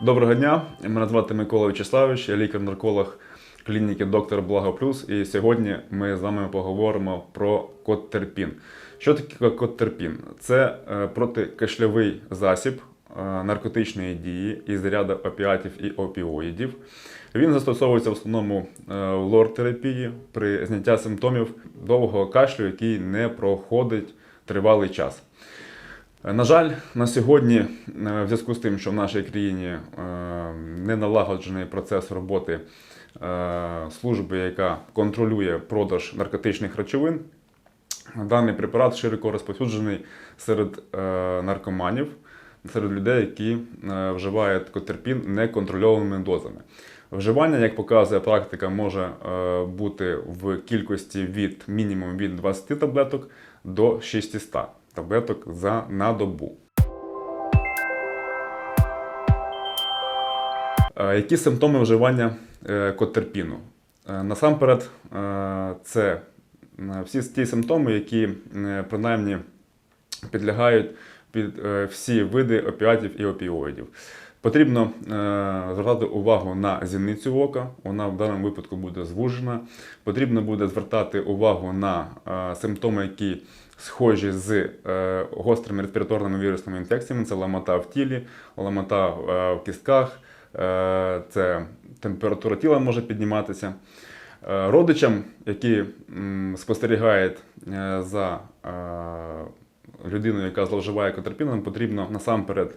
Доброго дня, мене звати Микола Вячеславович, я лікар-нарколог клініки Доктор Благо Плюс. І сьогодні ми з вами поговоримо про коттерпін. Що таке коттерпін? Це е, протикашлявий засіб е, наркотичної дії із ряду опіатів і опіоїдів. Він застосовується в основному е, в лор-терапії при знятті симптомів довгого кашлю, який не проходить тривалий час. На жаль, на сьогодні, е, в зв'язку з тим, що в нашій країні е, не налагоджений процес роботи е, служби, яка контролює продаж наркотичних речовин, даний препарат широко розповсюджений серед наркоманів, серед людей, які вживають котерпін неконтрольованими дозами. Вживання, як показує практика, може бути в кількості від мінімум від 20 таблеток до 600 таблеток за на добу. Е, Які симптоми вживання е, котерпіну? Е, Насамперед, це всі ті симптоми, які принаймні підлягають під всі види опіатів і опіоїдів. Потрібно е, звертати увагу на зіницю ока, вона в даному випадку буде звужена. Потрібно буде звертати увагу на е, симптоми, які схожі з е, гострими респіраторними вірусними інфекціями. Це ламота в тілі, ламота е, в кістках, це температура тіла може підніматися. Родичам, які спостерігають за людиною, яка зловживає котерпіном, потрібно насамперед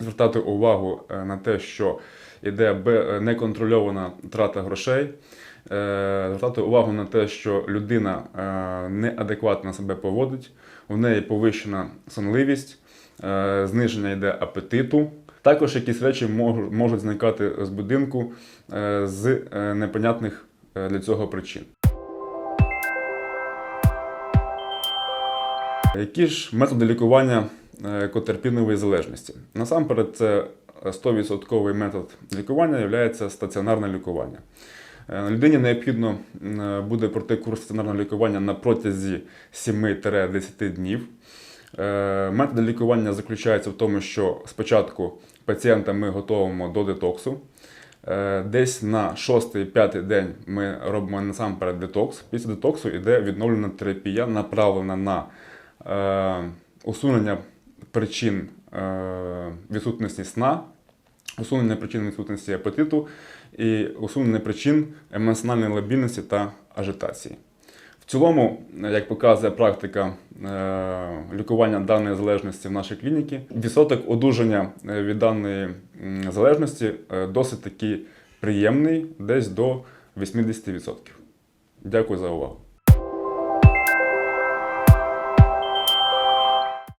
звертати увагу е, на те, що йде неконтрольована трата грошей, е, звертати увагу на те, що людина е, неадекватно себе поводить, у неї повищена сонливість, е, зниження йде апетиту. Також якісь речі можуть зникати з будинку е, з е, непонятних е, для цього причин. Які ж методи лікування е, котерпінової залежності? Насамперед, це 100% метод лікування є стаціонарне лікування. Е, Людині необхідно буде пройти курс стаціонарного лікування на протязі 7-10 днів. Е, Методи лікування заключаються в тому, що спочатку пацієнта ми готуємо до детоксу. Е, Десь на 6-5 день ми робимо насамперед детокс. Після детоксу йде відновлена терапія, направлена на е, усунення причин е, відсутності сна, усунення причин відсутності апетиту і усунення причин емоціональної лабільності та ажитації. В цілому, як показує практика е, лікування даної залежності в нашій клініці, відсоток одужання е, від даної залежності досить таки приємний, десь до 80%. Дякую за увагу.